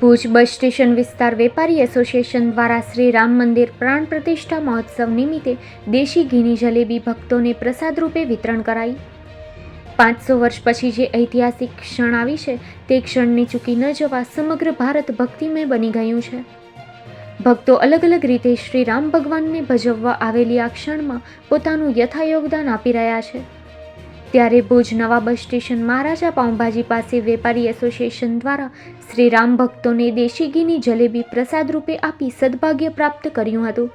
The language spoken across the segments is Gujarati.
ભુજ બસ સ્ટેશન વિસ્તાર વેપારી એસોસિએશન દ્વારા શ્રી રામ મંદિર પ્રાણ પ્રતિષ્ઠા મહોત્સવ નિમિત્તે દેશી ઘીની જલેબી ભક્તોને પ્રસાદ રૂપે વિતરણ કરાઈ. પાંચસો વર્ષ પછી જે ઐતિહાસિક ક્ષણ આવી છે, તે ક્ષણને ચૂકી ન જવા સમગ્ર ભારત ભક્તિમય બની ગયું છે. ભક્તો અલગ અલગ રીતે શ્રી રામ ભગવાનને ભજવવા આવેલી આ ક્ષણમાં પોતાનું યથા યોગદાન આપી રહ્યા છે. ત્યારે ભુજ નવા બસ સ્ટેશન મહારાજા પાઉંભાજી પાસે વેપારી એસોસિએશન દ્વારા શ્રી રામ ભક્તોને દેશી ઘીની જલેબી પ્રસાદ રૂપે આપી સદભાગ્ય પ્રાપ્ત કર્યું હતું.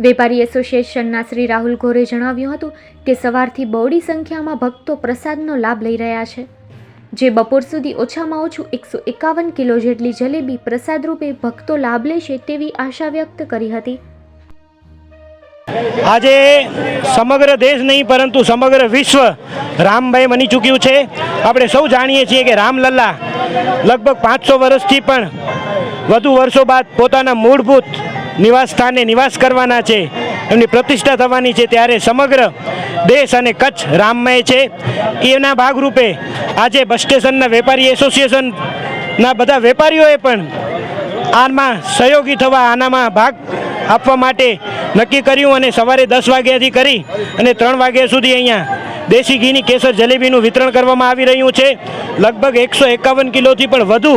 વેપારી એસોસિએશનના શ્રી રાહુલ ઘોરે જણાવ્યું હતું કે સવારથી બહોળી સંખ્યામાં ભક્તો પ્રસાદનો લાભ લઈ રહ્યા છે. જે બપોર સુધી ઓછામાં ઓછું એકસો એકાવન કિલો જેટલી જલેબી પ્રસાદ રૂપે ભક્તો લાભ લેશે તેવી આશા વ્યક્ત કરી હતી. આજે સમગ્ર દેશ નહીં, પરંતુ સમગ્ર વિશ્વ રામભાઈ બની ચૂક્યું છે. આપણે સૌ જાણીએ છીએ કે રામલલ્લા લગભગ પાંચસો વર્ષથી પણ વધુ વર્ષો બાદ પોતાના મૂળભૂત નિવાસ સ્થાને નિવાસ કરવાના છે. એમની પ્રતિષ્ઠા થવાની છે. ત્યારે સમગ્ર દેશ અને કચ્છ રામમય છે. એના ભાગરૂપે આજે બસ સ્ટેશનના વેપારી એસોસિએશનના બધા વેપારીઓએ પણ આમાં સહયોગી થવા, આનામાં ભાગ આપવા માટે નક્કી કર્યું અને સવારે દસ વાગ્યાથી કરી અને ત્રણ વાગ્યા સુધી અહીંયા દેશી ઘીની કેસર જલેબીનું વિતરણ કરવામાં આવી રહ્યું છે. લગભગ એકસો એકાવન કિલોથી પણ વધુ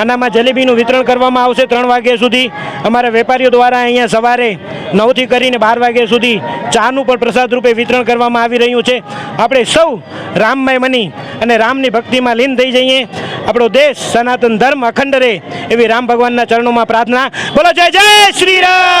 આનામાં જલેબીનું વિતરણ કરવામાં આવશે ત્રણ વાગ્યા સુધી. અમારા વેપારીઓ દ્વારા અહીંયા સવારે નવથી કરીને બાર વાગ્યા સુધી ચાનું પણ પ્રસાદ રૂપે વિતરણ કરવામાં આવી રહ્યું છે. આપણે સૌ રામમય મની અને રામની ભક્તિમાં લીન થઈ જઈએ. આપણો દેશ સનાતન ધર્મ અખંડ રહે એવી રામ ભગવાનના ચરણોમાં પ્રાર્થના. બોલો જય જય શ્રી રામ!